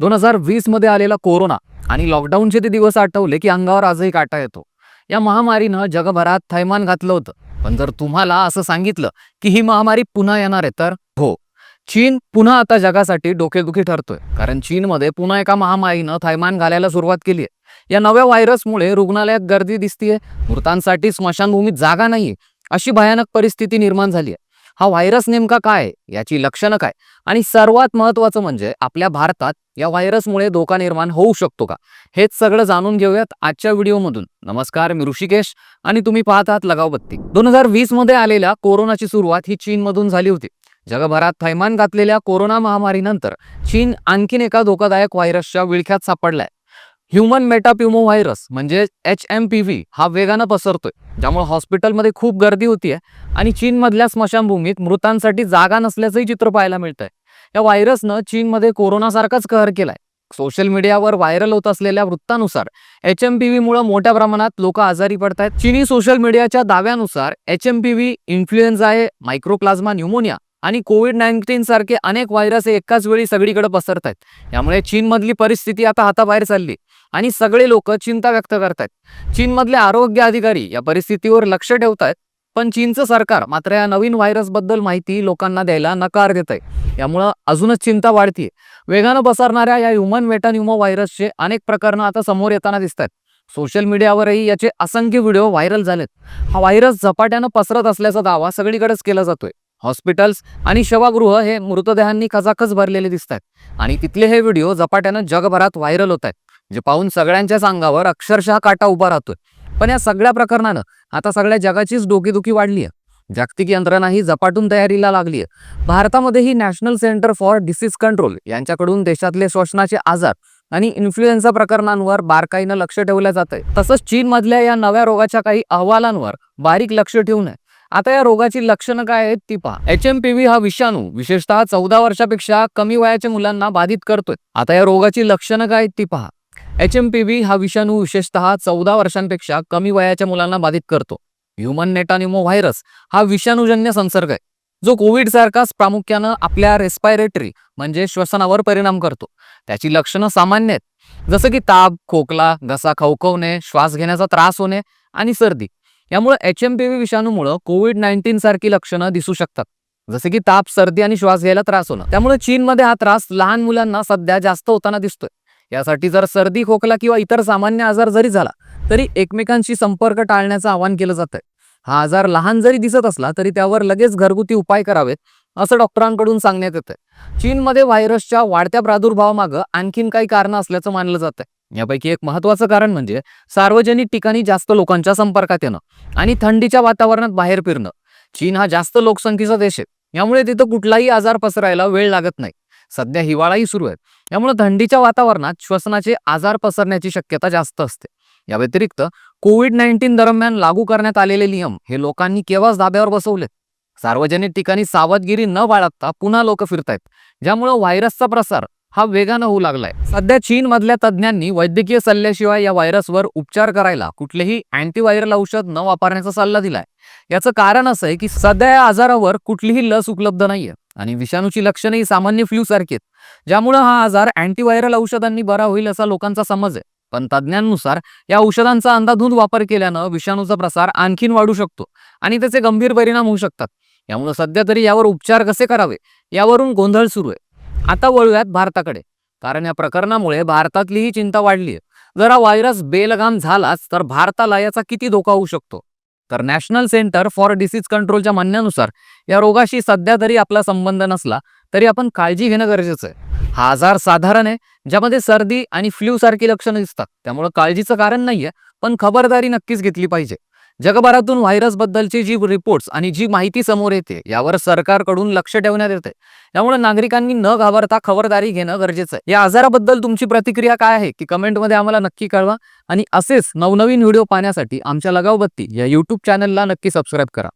दोन हजार वीसमध्ये आलेला कोरोना आणि लॉकडाऊनचे ते दिवस आठवले की अंगावर आजही काटा येतो. या महामारीनं जगभरात थैमान घातलं होतं. पण जर तुम्हाला असं सांगितलं की ही महामारी पुन्हा येणार आहे तर हो. चीन पुन्हा आता जगासाठी डोकेदुखी ठरतोय. कारण चीनमध्ये पुन्हा एका महामारीनं थैमान घालायला सुरुवात केली आहे या नव्या व्हायरसमुळे रुग्णालयात गर्दी दिसतीये. मृतांसाठी स्मशानभूमीत जागा नाहीये. अशी भयानक परिस्थिती निर्माण झाली आहे हा व्हायरस नेमका काय याची लक्षणं काय? आणि सर्वात महत्वाचं म्हणजे आपल्या भारतात या व्हायरसमुळे धोका निर्माण होऊ शकतो का? हेच सगळं जाणून घेऊयात आजच्या व्हिडिओमधून. नमस्कार मी ऋषिकेश आणि तुम्ही पाहत आहात लगावबत्ती. दोन हजार वीसमध्ये आलेल्या कोरोनाची सुरुवात ही चीनमधून झाली होती. जगभरात थैमान घातलेल्या कोरोना महामारीनंतर चीन आणखीन एका धोकादायक व्हायरसच्या विळख्यात सापडलाय. ह्युमन मेटाप्युमो व्हायरस म्हणजे एच एम पी व्ही हा वेगानं पसरतोय. ज्यामुळे हॉस्पिटलमध्ये खूप गर्दी होतीये आणि चीनमधल्या स्मशानभूमीत मृतांसाठी जागा नसल्याचंही चित्र पाहायला मिळतंय. या व्हायरसनं चीनमध्ये कोरोनासारखाच कहर केलाय. सोशल मीडियावर व्हायरल होत असलेल्या वृत्तानुसार एच एम पी व्हीमुळे मोठ्या प्रमाणात लोक आजारी पडतायत. चीनी सोशल मीडियाच्या दाव्यानुसार H M P V influenza आहे मायक्रोप्लाझ्मा न्यूमोनिया आणि कोविड नाईन्टीन सारखे अनेक व्हायरस हे एकाच वेळी सगळीकडे पसरत आहेत यामुळे चीनमधली परिस्थिती आता हाताबाहेर चालली आणि सगळे लोक चिंता व्यक्त करतायत. चीनमधले आरोग्य अधिकारी या परिस्थितीवर लक्ष ठेवतायत पण चीनचं सरकार मात्र या नवीन व्हायरसबद्दल माहिती लोकांना द्यायला नकार देत आहे यामुळं अजूनच चिंता वाढतीये. वेगानं पसरणाऱ्या या ह्युमन मेटान्युमो व्हायरसचे अनेक प्रकरणं आता समोर येताना दिसत आहेत सोशल मीडियावरही याचे असंख्य व्हिडिओ व्हायरल झालेत. हा व्हायरस झपाट्यानं पसरत असल्याचा दावा सगळीकडेच केला जातोय. हॉस्पिटल्स आणि शवागृह हे मृतदेहांनी खचाखच भरलेले दिसत आहेत आणि तिथले हे व्हिडिओ झपाट्यानं जगभरात व्हायरल होत आहेत जे पाहून सगळ्यांच्याच अंगावर अक्षरशः काटा उभा राहतोय. पण या सगळ्या प्रकरणानं आता सगळ्या जगाचीच डोकेदुखी वाढली आहे जागतिक यंत्रणाही झपाटून तयारीला लागली आहे भारतामध्येही national centre for disease control यांच्याकडून देशातले श्वसनाचे आजार आणि इन्फ्लुएन्झा प्रकरणांवर बारकाईनं लक्ष ठेवलं जात आहे तसंच चीनमधल्या या नव्या रोगाच्या काही अहवालांवर बारीक लक्ष ठेवून आहे. आता या रोगाची लक्षणं काय आहेत ती पहा. एच एम पी व्ही हा विषाणू विशेषतः चौदा वर्षापेक्षा कमी वयाच्या मुलांना बाधित करतोय. आता या रोगाची लक्षणं काय आहेत ती पहा. एच एम पी व्ही हा विषाणू विशेषतः चौदा वर्षांपेक्षा कमी वयाच्या मुलांना बाधित करतो. ह्युमन नेटानिमो व्हायरस हा विषाणूजन्य संसर्ग आहे जो कोविड सारखाच प्रामुख्यानं आपल्या रेस्पायरेटरी म्हणजे श्वसनावर परिणाम करतो. त्याची लक्षणं सामान्य आहेत जसं की ताप खोकला घसा खवखवणे श्वास घेण्याचा त्रास होणे आणि सर्दी. यामुळे एच एम पी व्ही विषाणूमुळे कोविड नाईन्टीन सारखी लक्षणं दिसू शकतात. जसे की ताप सर्दी आणि श्वास घ्यायला त्रास होणं. त्यामुळे चीनमध्ये हा त्रास लहान मुलांना सध्या जास्त होताना दिसतोय. यासाठी जर सर्दी खोकला किंवा इतर सामान्य आजार जरी झाला तरी एकमेकांशी संपर्क टाळण्याचं आवाहन केलं जातंय. हा आजार लहान जरी दिसत असला तरी त्यावर लगेच घरगुती उपाय करावेत असं डॉक्टरांकडून सांगण्यात येतंय. चीनमध्ये व्हायरसच्या वाढत्या प्रादुर्भावामागं आणखीन काही कारणं असल्याचं मानलं जात आहे यापैकी एक महत्वाचं कारण म्हणजे सार्वजनिक ठिकाणी जास्त लोकांच्या संपर्कात येणं आणि थंडीच्या वातावरणात बाहेर फिरणं. चीन हा जास्त लोकसंख्येचा देश आहे. यामुळे तिथं कुठलाही आजार पसरायला वेळ लागत नाही. सध्या हिवाळाही सुरू आहे यामुळे थंडीच्या वातावरणात श्वसनाचे आजार पसरण्याची शक्यता जास्त असते. या व्यतिरिक्त कोविड नाईन्टीन दरम्यान लागू करण्यात आलेले नियम हे लोकांनी केव्हाच धाब्यावर बसवलेत? सार्वजनिक ठिकाणी सावधगिरी न बाळगता पुन्हा लोक फिरतायत ज्यामुळे व्हायरसचा प्रसार हा वेगानं होऊ लागलाय. सध्या चीन मधल्या तज्ज्ञांनी वैद्यकीय सल्ल्याशिवाय या व्हायरसवर उपचार करायला कुठलेही अँटीव्हायरल औषध न वापरण्याचा सल्ला दिलाय. याचं कारण असं आहे की सध्या या आजारावर कुठलीही लस उपलब्ध नाहीये आणि विषाणूची लक्षणंही सामान्य फ्लू सारखी आहेत ज्यामुळे हा आजार अँटीव्हायरल औषधांनी बरा होईल असा लोकांचा समज आहे. पण तज्ज्ञांनुसार या औषधांचा अंधाधुंद वापर केल्यानं विषाणूचा प्रसार आणखीन वाढू शकतो आणि त्याचे गंभीर परिणाम होऊ शकतात. यामुळे सध्या तरी यावर उपचार कसे करावे? यावरून गोंधळ सुरू आहे. आता वळूयात भारताकडे. कारण या प्रकरणामुळे भारतातली ही चिंता वाढली आहे जर हा व्हायरस बेलगाम झालाच तर भारताला याचा किती धोका होऊ शकतो? तर नॅशनल सेंटर फॉर डिसीज कंट्रोलच्या म्हणण्यानुसार या रोगाशी सध्या तरी आपला संबंध नसला तरी आपण काळजी घेणं गरजेचं आहे. हा आजार साधारण आहे ज्यामध्ये सर्दी आणि फ्लू सारखी लक्षणं दिसतात. त्यामुळे काळजीचं कारण नाहीये पण खबरदारी नक्कीच घेतली पाहिजे. जगभरातून व्हायरस बद्दलची जी रिपोर्ट्स आणि जी माहिती समोर येते यावर सरकारकडून लक्ष ठेवण्यात येते. त्यामुळे नागरिकांनी न घाबरता खबरदारी घेणं गरजेचं आहे. या आजाराबद्दल तुमची प्रतिक्रिया काय आहे की कमेंटमध्ये आम्हाला नक्की कळवा. आणि असेच नवनवीन व्हिडिओ पाहण्यासाठी आमच्या लगावबत्ती या यूट्यूब चॅनलला नक्की सबस्क्राईब करा.